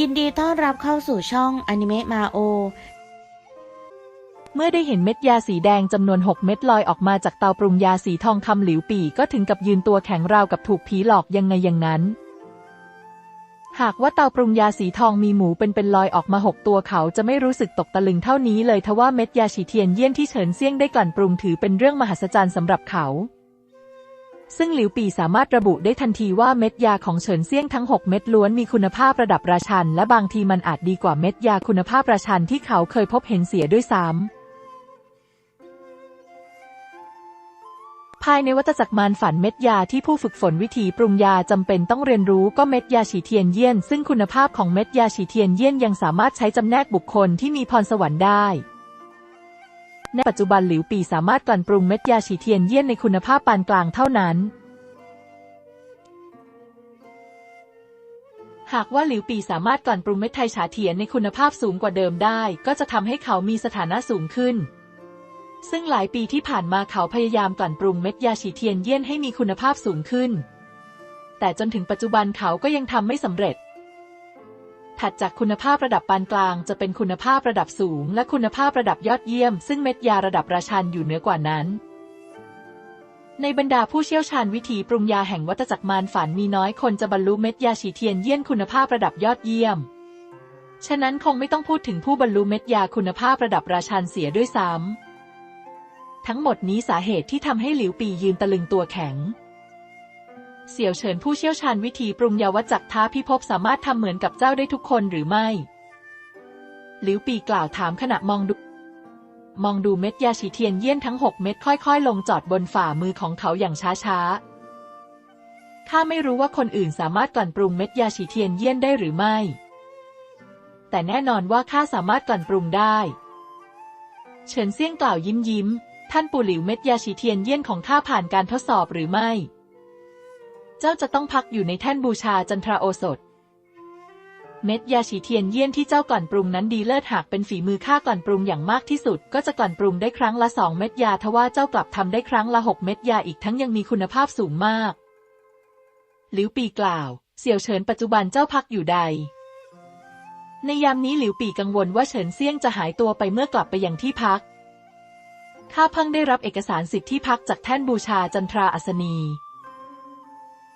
ยินดีต้อนรับเข้าสู่ช่องอนิเมะมาโอ เมื่อได้เห็นเม็ดยาสีแดงจำนวน 6 เม็ดลอยออกมาจากเตาปรุงยาสีทองคำหลิวปีก็ถึงกับยืนตัวแข็งราวกับถูกผีหลอกยังไงอย่างนั้น หากว่าเตาปรุงยาสีทองมีหมูเป็นเป็นลอยออกมาหกตัวเขาจะไม่รู้สึกตกตะลึงเท่านี้เลยทว่าเม็ดยาฉีเทียนเยี่ยนที่เฉินเซี่ยงได้กลั่นปรุงถือเป็นเรื่องมหัศจรรย์สำหรับเขา ซึ่งหลิวปี่สามารถระบุได้ทันทีว่าเม็ดยาของเฉินเซี่ยงทั้ง 6 เม็ดล้วนมีคุณภาพระดับราชัน และบางทีมันอาจดีกว่าเม็ดยาคุณภาพราชันที่เขาเคยพบเห็นเสียด้วยซ้ำภายในวัตจักรมารฝันเม็ดยาที่ผู้ฝึกฝนวิธีปรุงยาจำเป็นต้องเรียนรู้ก็เม็ดยาฉีเทียนเยี่ยน ซึ่งคุณภาพของเม็ดยาฉีเทียนเยี่ยนยังสามารถใช้จำแนกบุคคลที่มีพรสวรรค์ได้ ในปัจจุบันหลิวปีสามารถกลั่นปรุงเม็ดยาฉีเทียนเยี่ยนในคุณภาพปานกลางเท่านั้น หากว่าหลิวปีสามารถกลั่นปรุงเม็ดไทยฉาเทียนในคุณภาพสูงกว่าเดิมได้ ก็จะทำให้เขามีสถานะสูงขึ้น ซึ่งหลายปีที่ผ่านมาเขาพยายามกลั่นปรุงเม็ดยาฉีเทียนเยี่ยนให้มีคุณภาพสูงขึ้น แต่จนถึงปัจจุบันเขาก็ยังทำไม่สำเร็จ ถัดจากคุณภาพระดับปานกลางจะเป็นคุณภาพระดับสูง และคุณภาพระดับยอดเยี่ยม ซึ่งเม็ดยาระดับราชันอยู่เหนือกว่านั้น ในบรรดาผู้เชี่ยวชาญวิธีปรุงยาแห่งวัตจักรมารฝันมีน้อยคนจะบรรลุเม็ดยาฉีเทียนเยี่ยนคุณภาพระดับยอดเยี่ยม ฉะนั้นคงไม่ต้องพูดถึงผู้บรรลุเม็ดยาคุณภาพระดับราชันเสียด้วยซ้ำทั้งหมดนี้สาเหตุที่ทำให้หลิวปียืนตะลึงตัวแข็ง เสี่ยวเฉินผู้เชี่ยวชาญวิธีปรุงยาวัตจักท้าพิภพสามารถทำเหมือนกับเจ้าได้ทุกคนหรือไม่หลิวปีกล่าวถามขณะมองดูมองดูเม็ดยาฉีเทียนเยี่ยนทั้งหกเม็ดค่อยๆ ลงจอดบนฝ่ามือของเขาอย่างช้าๆ ข้าไม่รู้ว่าคนอื่นสามารถกลั่นปรุงเม็ดยาฉีเทียนเยี่ยนได้หรือไม่ แต่แน่นอนว่าข้าสามารถกลั่นปรุงได้ เฉินเซี่ยงกล่าวยิ้มยิ้ม ท่านปู่หลิวเม็ดยาฉีเทียนเยี่ยนของข้าผ่านการทดสอบหรือไม่ เจ้าจะต้องพักอยู่ในแท่นบูชาจันทราโอสถ เม็ดยาฉีเทียนเยี่ยนที่เจ้ากลั่นปรุงนั้นดีเลิศหากเป็นฝีมือข้ากลั่นปรุงอย่างมากที่สุด ก็จะกลั่นปรุงได้ครั้งละสองเม็ดยาทว่าเจ้ากลับทำได้ครั้งละหกเม็ดยาอีกทั้งยังมีคุณภาพสูงมากหลิวปีกล่าวเสี่ยวเฉินปัจจุบันเจ้าพักอยู่ใด ในยามนี้หลิวปีกังวลว่าเฉินเซี่ยงจะหายตัวไปเมื่อกลับไปยังที่พัก ข้าเพิ่งได้รับเอกสารสิทธิที่พักจากแท่นบูชาจันทราอัศนี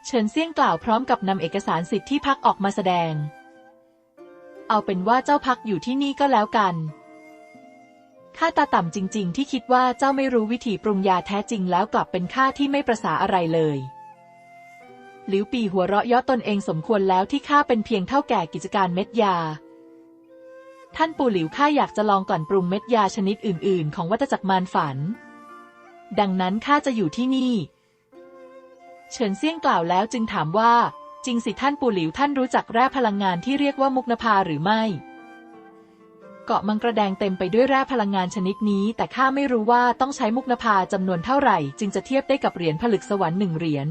เฉินเซี่ยงกล่าวพร้อมกับนำเอกสารสิทธิที่พักออกมาแสดง เอาเป็นว่าเจ้าพักอยู่ที่นี่ก็แล้วกัน ข้าตาต่ำจริง ๆ ที่คิดว่าเจ้าไม่รู้วิธีปรุงยาแท้จริงแล้วกลับเป็นข้าที่ไม่ประสาอะไรเลยหลิวปีหัวเราะย่อตนเองสมควรแล้วที่ข้าเป็นเพียงเท่าแก่กิจการเม็ดยา ท่านปู่หลิวข้าอยากจะลองกลั่นปรุงเม็ดยาชนิดอื่น ๆ ของวัตจักรมารฝัน ดังนั้นข้าจะอยู่ที่นี่ เฉินเซี่ยงกล่าวแล้วจึงถามว่า จริงสิท่านปู่หลิวท่านรู้จักแร่พลังงานที่เรียกว่ามุกนภาหรือไม่ เกาะมังกระแดงเต็มไปด้วยแร่พลังงานชนิดนี้ แต่ข้าไม่รู้ว่าต้องใช้มุกนภาจำนวนเท่าไหร่ จึงจะเทียบได้กับเหรียญผลึกสวรรค์หนึ่งเหรียญ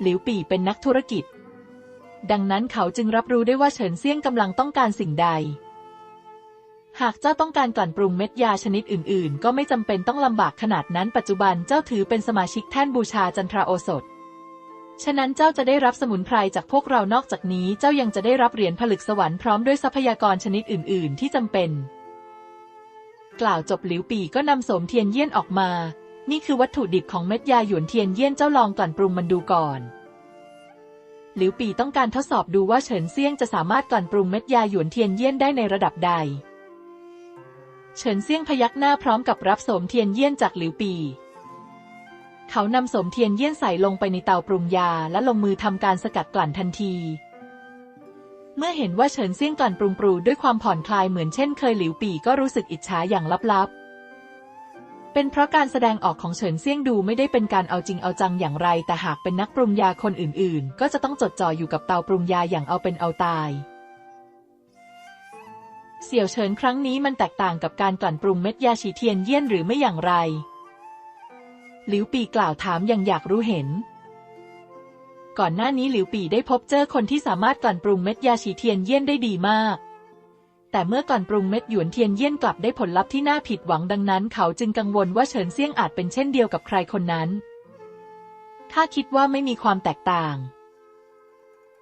หลิวปี่เป็นนักธุรกิจ ดังนั้นเขาจึงรับรู้ได้ว่าเฉินเซี่ยงกำลังต้องการสิ่งใด หากเจ้าต้องการกลั่นปรุงเม็ดยาชนิดอื่น ๆ ก็ไม่จำเป็นต้องลำบากขนาดนั้นปัจจุบันเจ้าถือเป็นสมาชิกแท่นบูชาจันทราโอสถ ฉะนั้นเจ้าจะได้รับสมุนไพรจากพวกเรานอกจากนี้เจ้ายังจะได้รับเหรียญผลึกสวรรค์พร้อมด้วยทรัพยากรชนิดอื่น ๆ ที่จำเป็น กล่าวจบหลิวปีก็นำโสมเทียนเยี่ยนออกมา นี่คือวัตถุดิบของเม็ดยาหยวนเทียนเยี่ยนเจ้าลองกลั่นปรุงมันดูก่อนหลิวปีต้องการทดสอบดูว่าเฉินเซี่ยงจะสามารถกลั่นปรุงเม็ดยาหยวนเทียนเยี่ยนได้ในระดับใด เฉินเซี่ยงพยักหน้าพร้อมกับรับสมเทียนเยี่ยนจากหลิวปี เขานำสมเทียนเยี่ยนใส่ลงไปในเตาปรุงยาและลงมือทำการสกัดกลั่นทันที เมื่อเห็นว่าเฉินเซี่ยงกลั่นปรุงปรูด้วยความผ่อนคลายเหมือนเช่นเคยหลิวปีก็รู้สึกอิจฉาอย่างลับๆ เป็นเพราะการแสดงออกของเฉินเซี่ยงดูไม่ได้เป็นการเอาจริงเอาจังอย่างไร แต่หากเป็นนักปรุงยาคนอื่นๆ ก็จะต้องจดจ่ออยู่กับเตาปรุงยาอย่างเอาเป็นเอาตาย เสี่ยวเฉินครั้งนี้มันแตกต่างกับการกลั่นปรุงเม็ดยาฉีเทียนเยี่ยนหรือไม่อย่างไร หลิวปีกล่าวถามอย่างอยากรู้เห็น ก่อนหน้านี้หลิวปีได้พบเจอคนที่สามารถกลั่นปรุงเม็ดยาฉีเทียนเยี่ยนได้ดีมาก แต่เมื่อกลั่นปรุงเม็ดหยวนเทียนเยี่ยนกลับได้ผลลัพธ์ที่น่าผิดหวังดังนั้น เขาจึงกังวลว่าเฉินเซี่ยงอาจเป็นเช่นเดียวกับใครคนนั้นข้าคิดว่าไม่มีความแตกต่าง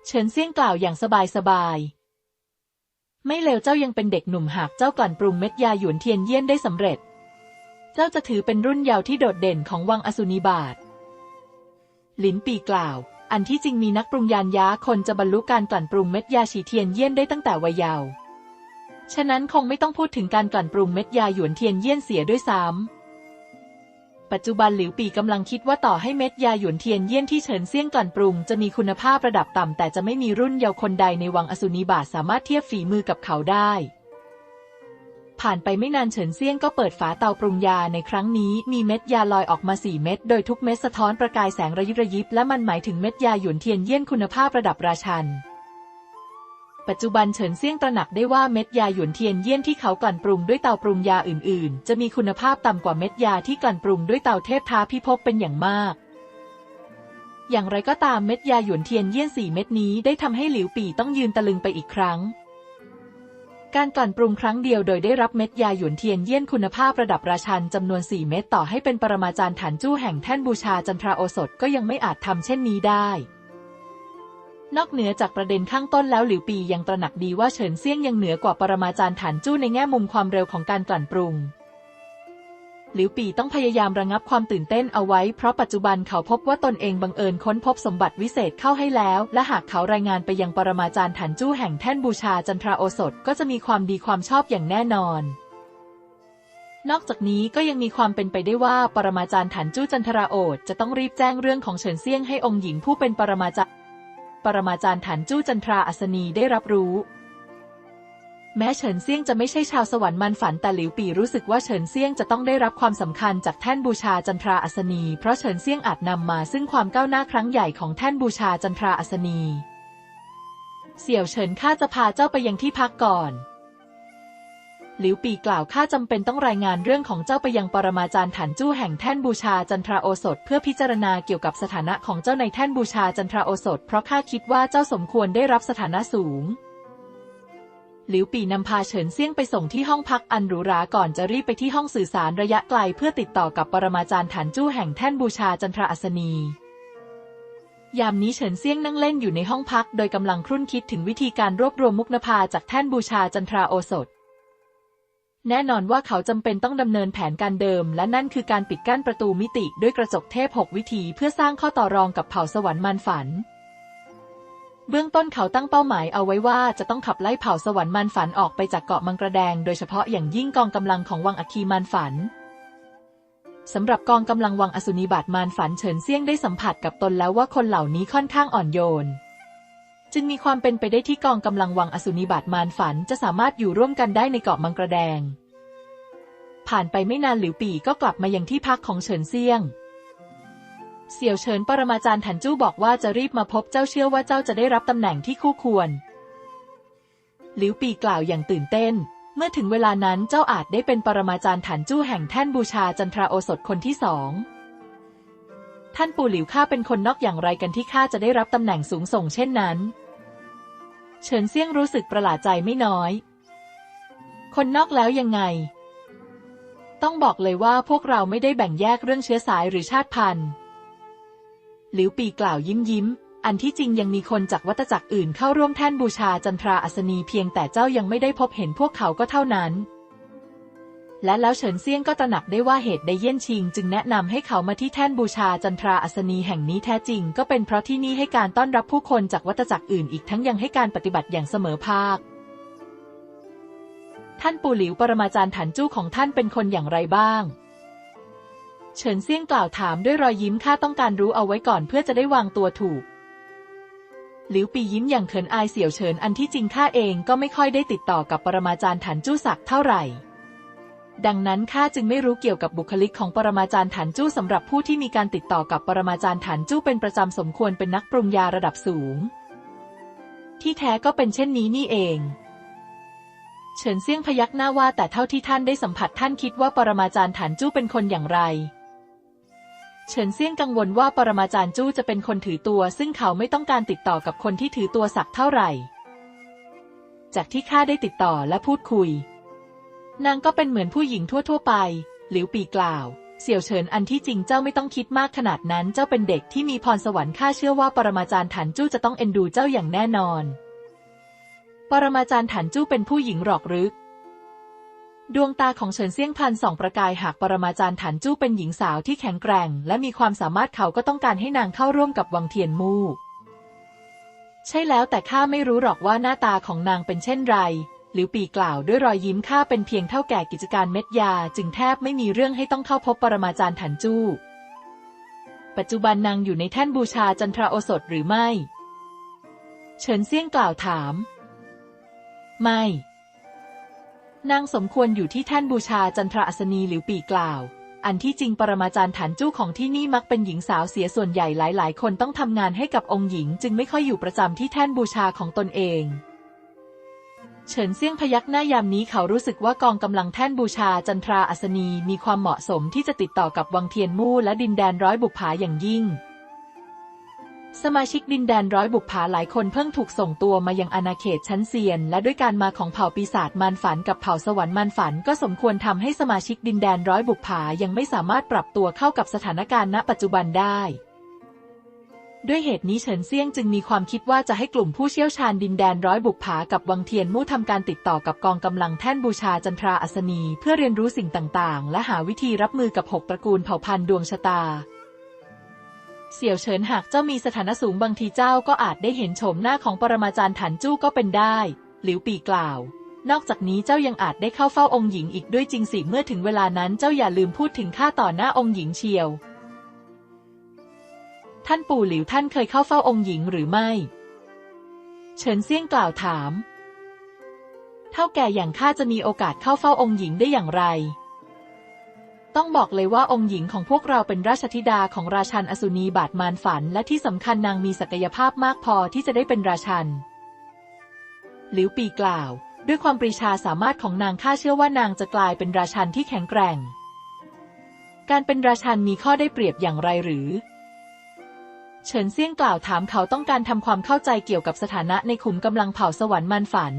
เฉินเซี่ยงกล่าวอย่างสบายๆ ไม่เลวเจ้ายังเป็นเด็กหนุ่มหากเจ้ากลั่นปรุงเม็ดยาหยวนเทียนเยี่ยนได้สำเร็จ เจ้าจะถือเป็นรุ่นเยาว์ที่โดดเด่นของวังอสุนีบาทหลินปีกล่าว อันที่จริงมีนักปรุงยานยาคนจะบรรลุการกลั่นปรุงเม็ดยาฉีเทียนเยี่ยนได้ตั้งแต่วัยเยาว์ ฉะนั้นคงไม่ต้องพูดถึงการกลั่นปรุงเม็ดยาหยวนเทียนเยี่ยนเสียด้วยซ้ำ ปัจจุบันหลิวปีกำลังคิดว่าต่อให้เม็ดยาหยวนเทียนเยี่ยนที่เฉินเซี่ยงกลั่นปรุง จะมีคุณภาพระดับต่ำแต่จะไม่มีรุ่นเยาว์คนใดในวังอสุนิบาตสามารถเทียบฝีมือกับเขาได้ ผ่านไปไม่นานเฉินเซี่ยงก็เปิดฝาเตาปรุงยาในครั้งนี้มีเม็ดยาลอยออกมาสี่เม็ดโดยทุกเม็ดสะท้อนประกายแสงระยิบระยิบและมันหมายถึงเม็ดยาหยวนเทียนเยี่ยนคุณภาพระดับราชัน ปัจจุบันเฉินเซี่ยงตระหนักได้ว่าเม็ดยาหยวนเทียนเยี่ยนที่เขากลั่นปรุงด้วยเตาปรุงยาอื่นๆ จะมีคุณภาพต่ำกว่าเม็ดยาที่กลั่นปรุงด้วยเตาเทพท้าพิภพเป็นอย่างมากอย่างไรก็ตามเม็ดยาหยวนเทียนเยี่ยนสี่เม็ดนี้ได้ทำให้หลิวปี่ต้องยืนตะลึงไปอีกครั้ง การกลั่นปรุงครั้งเดียวโดยได้รับเม็ดยาหยวนเทียนเยี่ยนคุณภาพระดับราชันจำนวน4เม็ดต่อให้เป็นปรมาจารย์ฐานจู้แห่งแท่นบูชาจันทราโอสถก็ยังไม่อาจทำเช่นนี้ได้ นอกเหนือจากประเด็นข้างต้นแล้วหลิวปียังตระหนักดีว่าเฉินเซี่ยงยังเหนือกว่าปรมาจารย์ฐานจู้ในแง่มุมความเร็วของการกลั่นปรุง หลิวปีต้องพยายามระงับความตื่นเต้นเอาไว้ เพราะปัจจุบันเขาพบว่าตนเองบังเอิญค้นพบสมบัติวิเศษเข้าให้แล้ว และหากเขารายงานไปยังปรมาจารย์ฐานจู้แห่งแท่นบูชาจันทราโอสถก็จะมีความดีความชอบอย่างแน่นอนนอกจากนี้ก็ยังมีความเป็นไปได้ว่า ปรมาจารย์ฐานจู้จันทราโอษจะต้องรีบแจ้งเรื่องของเฉินเซี่ยงให้องค์หญิงผู้เป็นปรมาจารย์ ปรมาจารย์ฐานจู้จันทราอัศนีได้รับรู้ แม้เฉินเซียงจะไม่ใช่ชาวสวรรค์มันฝันแต่หลิวปีรู้สึกว่าเฉินเซียงจะต้องได้รับความสำคัญจากแท่นบูชาจันทราอัศนี เพราะเฉินเซียงอาจนำมาซึ่งความก้าวหน้าครั้งใหญ่ของแท่นบูชาจันทราอัศนี เสี่ยวเฉินข้าจะพาเจ้าไปยังที่พักก่อน หลิวปีกล่าวข้าจำเป็นต้องรายงานเรื่องของเจ้าไปยังปรมาจารย์ฐานจู้แห่งแท่นบูชาจันทราโอสถ เพื่อพิจารณาเกี่ยวกับสถานะของเจ้าในแท่นบูชาจันทราโอสถ เพราะข้าคิดว่าเจ้าสมควรได้รับสถานะสูงหลิวปีนำพาเฉินเซี่ยงไปส่งที่ห้องพักอันหรูหราก่อนจะรีบไปที่ห้องสื่อสารระยะไกลเพื่อติดต่อกับปรมาจารย์ฐานจู้แห่งแท่นบูชาจันทราอัศนี ยามนี้เฉินเซี่ยงนั่งเล่นอยู่ในห้องพัก โดยกำลังครุ่นคิดถึงวิธีการรวบรวมมุกนภาจากแท่นบูชาจันทราโอสถ แน่นอนว่าเขาจำเป็นต้องดำเนินแผนการเดิม และนั่นคือการปิดกั้นประตูมิติด้วยกระจกเทพหกวิธี เพื่อสร้างข้อต่อรองกับเผ่าสวรรค์มารฝัน เบื้องต้นเขาตั้งเป้าหมายเอาไว้ว่าจะต้องขับไล่เผ่าสวรรค์มารฝันออกไปจากเกาะมังกรแดง โดยเฉพาะอย่างยิ่งกองกำลังของวังอัคคีมารฝันสำหรับกองกำลังวังอสุนิบาตมารฝันเฉินเซี่ยงได้สัมผัสกับตนแล้วว่าคนเหล่านี้ค่อนข้างอ่อนโยน จึงมีความเป็นไปได้ที่กองกำลังวังอสุนิบาตมารฝันจะสามารถอยู่ร่วมกันได้ในเกาะมังกรแดง ผ่านไปไม่นานหลิวปี่ก็กลับมายังที่พักของเฉินเซียง เสี่ยวเฉินปรมาจารย์ถันจู้บอกว่าจะรีบมาพบเจ้าเชื่อว่าเจ้าจะได้รับตำแหน่งที่คู่ควร หลิวปี่กล่าวอย่างตื่นเต้น เมื่อถึงเวลานั้นเจ้าอาจได้เป็นปรมาจารย์ถันจู้แห่งแท่นบูชาจันทราโอสถคนที่สองท่านปู่หลิวข้าเป็นคนนอกอย่างไรกันที่ข้าจะได้รับตำแหน่งสูงส่งเช่นนั้น เฉินเซี่ยงรู้สึกประหลาดใจไม่น้อย คนนอกแล้วยังไง ต้องบอกเลยว่าพวกเราไม่ได้แบ่งแยกเรื่องเชื้อสายหรือชาติพันธุ์หลิวปีกล่าวยิ้มยิ้ม อันที่จริงยังมีคนจากวัตจักรอื่นเข้าร่วมแท่นบูชาจันทราอัศนีเพียงแต่เจ้ายังไม่ได้พบเห็นพวกเขาก็เท่านั้น และแล้วเฉินเซียงก็ตระหนักได้ว่าเหตุใดเยี่ยนชิง จึงแนะนำให้เขามาที่แท่นบูชาจันทราอัศนีแห่งนี้แท้จริง ก็เป็นเพราะที่นี่ให้การต้อนรับผู้คนจากวัตจักรอื่นอีกทั้งยังให้การปฏิบัติอย่างเสมอภาค ท่านปู่หลิวปรมาจารย์ถันจู้ของท่านเป็นคนอย่างไรบ้างเฉินเซียงกล่าวถามด้วยรอยยิ้มข้าต้องการรู้เอาไว้ก่อนเพื่อจะได้วางตัวถูก หลิวปียิ้มอย่างเขินอายเสี่ยวเฉินอันที่จริงข้าเองก็ไม่ค่อยได้ติดต่อกับปรมาจารย์ถันจู้สักเท่าไหร่ ดังนั้นข้าจึงไม่รู้เกี่ยวกับบุคลิกของปรมาจารย์ถันจู้สำหรับผู้ที่มีการติดต่อกับปรมาจารย์ถันจู้เป็นประจำสมควรเป็นนักปรุงยาระดับสูง ที่แท้ก็เป็นเช่นนี้นี่เองเฉินเซี่ยงพยักหน้าว่าแต่เท่าที่ท่านได้สัมผัสท่านคิดว่าปรมาจารย์ฐานจู้เป็นคนอย่างไร เฉินเซี่ยงกังวลว่าปรมาจารย์จู้จะเป็นคนถือตัว ซึ่งเขาไม่ต้องการติดต่อกับคนที่ถือตัวสักเท่าไหร่ จากที่ข้าได้ติดต่อและพูดคุย นางก็เป็นเหมือนผู้หญิงทั่วๆไป หลิวปีกล่าว เสี่ยวเฉินอันที่จริงเจ้าไม่ต้องคิดมากขนาดนั้น เจ้าเป็นเด็กที่มีพรสวรรค์ข้าเชื่อว่าปรมาจารย์ถันจู้จะต้องเอ็นดูเจ้าอย่างแน่นอน ปรมาจารย์ถันจู้เป็นผู้หญิงหรอกหรือดวงตาของเฉินเซี่ยงพันส่องประกายหากปรมาจารย์ถันจู้เป็นหญิงสาวที่แข็งแกร่ง และมีความสามารถเขาก็ต้องการให้นางเข้าร่วมกับวังเทียนมู่ ใช่แล้วแต่ข้าไม่รู้หรอกว่าหน้าตาของนางเป็นเช่นไร หรือปีกล่าวด้วยรอยยิ้มข้าเป็นเพียงเท่าแก่กิจการเม็ดยา จึงแทบไม่มีเรื่องให้ต้องเข้าพบปรมาจารย์ถันจู้ ปัจจุบันนางอยู่ในแท่นบูชาจันทราโอสถหรือไม่ เฉินเซี่ยงกล่าวถาม ไม่ นางสมควรอยู่ที่แท่นบูชาจันทราอัศนีหรือปีกล่าว อันที่จริงปรมาจารย์ฐานจู้ของที่นี่มักเป็นหญิงสาวเสียส่วนใหญ่หลาย ๆ คนต้องทำงานให้กับองค์หญิง จึงไม่ค่อยอยู่ประจำที่แท่นบูชาของตนเอง เฉินเซี่ยงพยักหน้ายามนี้เขารู้สึกว่ากองกำลังแท่นบูชาจันทราอัศนีมีความเหมาะสมที่จะติดต่อกับวังเทียนมู่และดินแดนร้อยบุปผาอย่างยิ่ง สมาชิกดินแดนร้อยบุปผาหลายคนเพิ่งถูกส่งตัวมายังอาณาเขตชั้นเซียน และด้วยการมาของเผ่าปีศาจมารฝันกับเผ่าสวรรค์มารฝัน ก็สมควรทำให้สมาชิกดินแดนร้อยบุปผายังไม่สามารถปรับตัวเข้ากับสถานการณ์ณปัจจุบันได้ ด้วยเหตุนี้เฉินเซี่ยงจึงมีความคิดว่าจะให้กลุ่มผู้เชี่ยวชาญดินแดนร้อยบุปผากับวังเทียนมู่ทำการติดต่อกับกองกำลังแท่นบูชาจันทราอัศนี เพื่อเรียนรู้สิ่งต่างๆ และหาวิธีรับมือกับหกตระกูลเผ่าพันธุ์ดวงชะตา เสี่ยวเฉินหากเจ้ามีสถานะสูงบางทีเจ้าก็อาจได้เห็นโฉมหน้าของปรมาจารย์ถันจู้ก็เป็นได้ หลิวปีกล่าว นอกจากนี้เจ้ายังอาจได้เข้าเฝ้าองค์หญิงอีกด้วยจริงสิเมื่อถึงเวลานั้นเจ้าอย่าลืมพูดถึงข้าต่อหน้าองค์หญิงเชียว ท่านปู่หลิวท่านเคยเข้าเฝ้าองค์หญิงหรือไม่ เฉินเซี่ยงกล่าวถาม เท่าแก่อย่างข้าจะมีโอกาสเข้าเฝ้าองค์หญิงได้อย่างไร ต้องบอกเลยว่าองค์หญิงของพวกเราเป็นราชธิดาของราชันอสุนีบาทมารฝัน และที่สำคัญนางมีศักยภาพมากพอที่จะได้เป็นราชัน หลิวปีกล่าว ด้วยความปรีชาสามารถของนางข้าเชื่อว่านางจะกลายเป็นราชันที่แข็งแกร่ง การเป็นราชันมีข้อได้เปรียบอย่างไรหรือ เฉินเซี่ยงกล่าวถามเขาต้องการทำความเข้าใจเกี่ยวกับสถานะในขุมกำลังเผ่าสวรรค์มันฝัน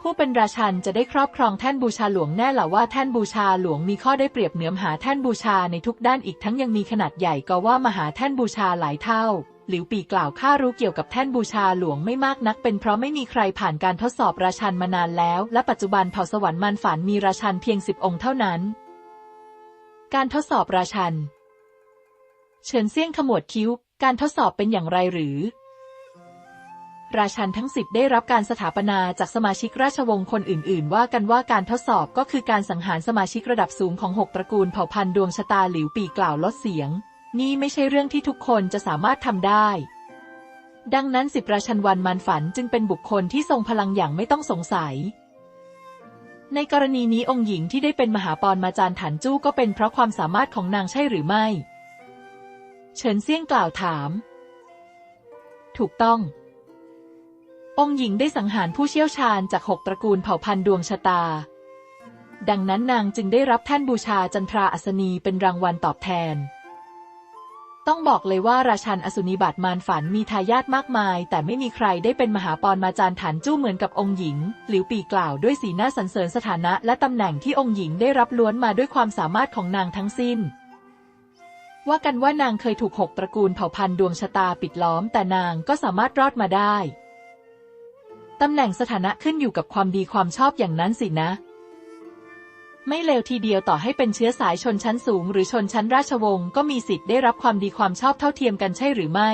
ผู้เป็นราชันจะได้ครอบครองแท่นบูชาหลวงแน่หละว่าแท่นบูชาหลวงมีข้อได้เปรียบเหนือมหาแท่นบูชาในทุกด้านอีกทั้งยังมีขนาดใหญ่ก็ว่ามหาแท่นบูชาหลายเท่าหลิวปีกล่าวข้ารู้เกี่ยวกับแท่นบูชาหลวงไม่มากนัก เป็นเพราะไม่มีใครผ่านการทดสอบราชันมานานแล้ว และปัจจุบันเผ่าสวรรค์มันฝันมีราชันเพียงสิบองค์เท่านั้น การทดสอบราชัน เฉินเซี่ยงขมวดคิ้ว การทดสอบเป็นอย่างไรหรือ ราชันทั้งสิบได้รับการสถาปนาจากสมาชิกราชวงศ์คนอื่น ๆ ว่ากันว่าการทดสอบก็คือการสังหารสมาชิกระดับสูงของหกตระกูลเผ่าพันธุ์ดวงชะตาหลิวปีกล่าวลดเสียง นี่ไม่ใช่เรื่องที่ทุกคนจะสามารถทำได้ ดังนั้นสิบราชันวันมันฝันจึงเป็นบุคคลที่ทรงพลังอย่างไม่ต้องสงสัยในกรณีนี้องค์หญิงที่ได้เป็นมหาปรมาจารย์ถันจู้ก็เป็นเพราะความสามารถของนางใช่หรือไม่ เฉินเซี่ยงกล่าวถาม ถูกต้อง องค์หญิงได้สังหารผู้เชี่ยวชาญจากหกตระกูลเผ่าพันธุ์ดวงชะตา ดังนั้นนางจึงได้รับแท่นบูชาจันทราอัศนีเป็นรางวัลตอบแทน ต้องบอกเลยว่าราชันอสุนิบัตมารฝันมีทายาทมากมาย แต่ไม่มีใครได้เป็นมหาปรมาจารย์ฐานจู้เหมือนกับองค์หญิง หลิวปีกล่าวด้วยสีหน้าสรรเสริญสถานะและตำแหน่งที่องค์หญิงได้รับล้วนมาด้วยความสามารถของนางทั้งสิ้น ว่ากันว่านางเคยถูกหกตระกูลเผ่าพันธุ์ดวงชะตาปิดล้อมแต่นางก็สามารถรอดมาได้ ตำแหน่งสถานะขึ้นอยู่กับความดีความชอบอย่างนั้นสินะ ไม่เลวทีเดียวต่อให้เป็นเชื้อสายชนชั้นสูง หรือชนชั้นราชวงศ์ก็มีสิทธิ์ได้รับความดีความชอบเท่าเทียมกันใช่หรือไม่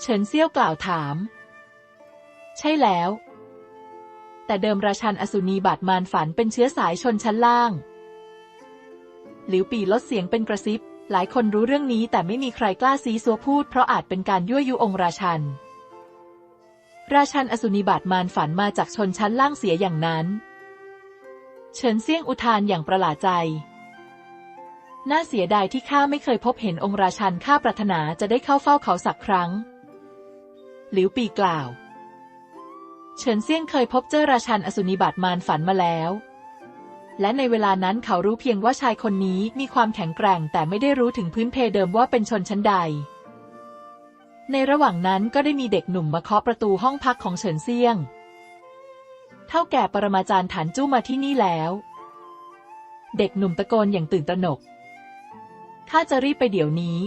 เฉินเซี่ยวกล่าวถาม ใช่แล้ว แต่เดิมราชันอสุนีบาทมารฝันเป็นเชื้อสายชนชั้นล่าง หลิวปีลดเสียงเป็นกระซิบ หลายคนรู้เรื่องนี้แต่ไม่มีใครกล้าซีซัวพูดเพราะอาจเป็นการยั่วยุองค์ราชัน ราชันอสุนิบาตมารฝันมาจากชนชั้นล่างเสียอย่างนั้น เฉินเซี่ยงอุทานอย่างประหลาดใจ น่าเสียดายที่ข้าไม่เคยพบเห็นองค์ราชันข้าปรารถนาจะได้เข้าเฝ้าเขาสักครั้ง หลิวปีกล่าว เฉินเซี่ยงเคยพบเจ้าราชันอสุนิบาตมารฝันมาแล้ว และในเวลานั้นเขารู้เพียงว่าชายคนนี้มีความแข็งแกร่งแต่ไม่ได้รู้ถึงพื้นเพเดิมว่าเป็นชนชั้นใด ในระหว่างนั้นก็ได้มีเด็กหนุ่มมาเคาะประตูห้องพักของเฉินเซียง เท่าแก่ปรมาจารย์ฐานจู้มาที่นี่แล้ว เด็กหนุ่มตะโกนอย่างตื่นตระหนก ข้าจะรีบไปเดี๋ยวนี้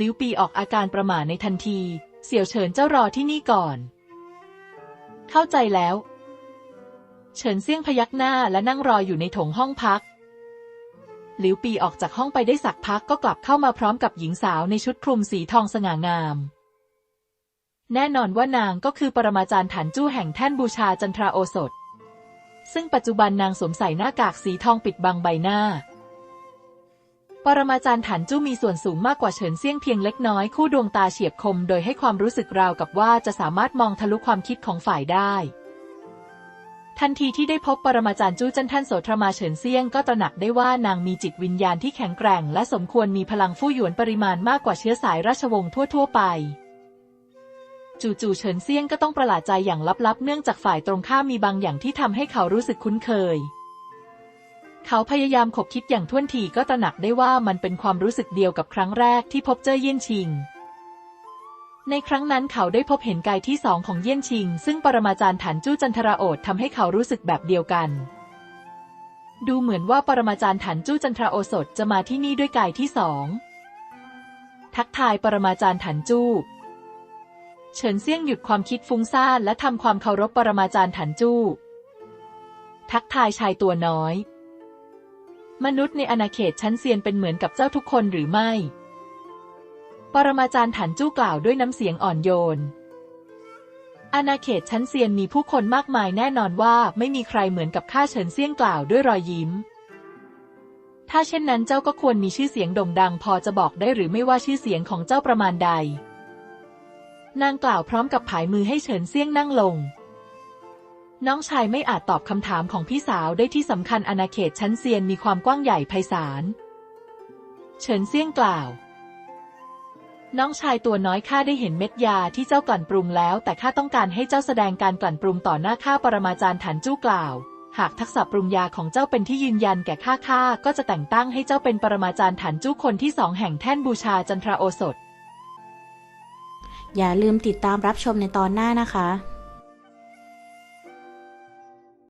ลิวปีออกอาการประหม่าในทันที เสี่ยวเฉินเจ้ารอที่นี่ก่อน เข้าใจแล้ว เฉินเซี่ยงพยักหน้าและนั่งรออยู่ในโถงห้องพัก หลิวปีออกจากห้องไปได้สักพักก็กลับเข้ามาพร้อมกับหญิงสาวในชุดคลุมสีทองสง่างาม แน่นอนว่านางก็คือปรมาจารย์ฐานจู้แห่งแท่นบูชาจันทราโอสถ ซึ่งปัจจุบันนางสวมใส่หน้ากากสีทองปิดบังใบหน้า ปรมาจารย์ฐานจู้มีส่วนสูงมากกว่าเฉินเซี่ยงเพียงเล็กน้อยคู่ดวงตาเฉียบคม โดยให้ความรู้สึกราวกับว่าจะสามารถมองทะลุความคิดของฝ่ายได้ ทันทีที่ได้พบปรมาจารย์จู้จันท่านโสทรมาเฉินเซียงก็ตระหนักได้ว่านางมีจิตวิญญาณที่แข็งแกร่ง และสมควรมีพลังฟู่หยวนปริมาณมากกว่าเชื้อสายราชวงศ์ทั่ว ๆ ไป จู่ๆเฉินเซียงก็ต้องประหลาดใจอย่างลับๆ เนื่องจากฝ่ายตรงข้ามมีบางอย่างที่ทำให้เขารู้สึกคุ้นเคย เขาพยายามขบคิดอย่างท่วนทีก็ตระหนักได้ว่ามันเป็นความรู้สึกเดียวกับครั้งแรกที่พบเจ้อเยี่ยนชิง ในครั้งนั้นเขาได้พบเห็นกายที่สองของเยี่ยนชิง ซึ่งปรมาจารย์ฐานจู้จันทราโอดทำให้เขารู้สึกแบบเดียวกัน ดูเหมือนว่าปรมาจารย์ฐานจู้จันทราโอสถจะมาที่นี่ด้วยกายที่สองทักทายปรมาจารย์ฐานจู้เฉินเซี่ยงหยุดความคิดฟุ้งซ่านและทำความเคารพปรมาจารย์ฐานจู้ ทักทายชายตัวน้อย มนุษย์ในอาณาเขตชั้นเซียนเป็นเหมือนกับเจ้าทุกคนหรือไม่ ปรมาจารย์ถันจู้กล่าวด้วยน้ำเสียงอ่อนโยน อาณาเขตชั้นเซียนมีผู้คนมากมายแน่นอนว่าไม่มีใครเหมือนกับข้าเฉินเซียงกล่าวด้วยรอยยิ้ม ถ้าเช่นนั้นเจ้าก็ควรมีชื่อเสียงโด่งดังพอจะบอกได้หรือไม่ว่าชื่อเสียงของเจ้าประมาณใด นางกล่าวพร้อมกับผายมือให้เฉินเซียงนั่งลง น้องชายไม่อาจตอบคำถามของพี่สาวได้ที่สำคัญอาณาเขตชั้นเซียนมีความกว้างใหญ่ไพศาล เฉินเซียงกล่าว น้องชายตัวน้อยข้าได้เห็นเม็ดยาที่เจ้ากลั่นปรุงแล้ว แต่ข้าต้องการให้เจ้าแสดงการกลั่นปรุงต่อหน้าข้าปรมาจารย์ฐานจู้กล่าว หากทักษะปรุงยาของเจ้าเป็นที่ยืนยันแก่ข้าข้าก็จะแต่งตั้งให้เจ้าเป็นปรมาจารย์ฐานจู้คนที่สองแห่งแท่นบูชาจันทราโอสถ อย่าลืมติดตามรับชมในตอนหน้านะคะ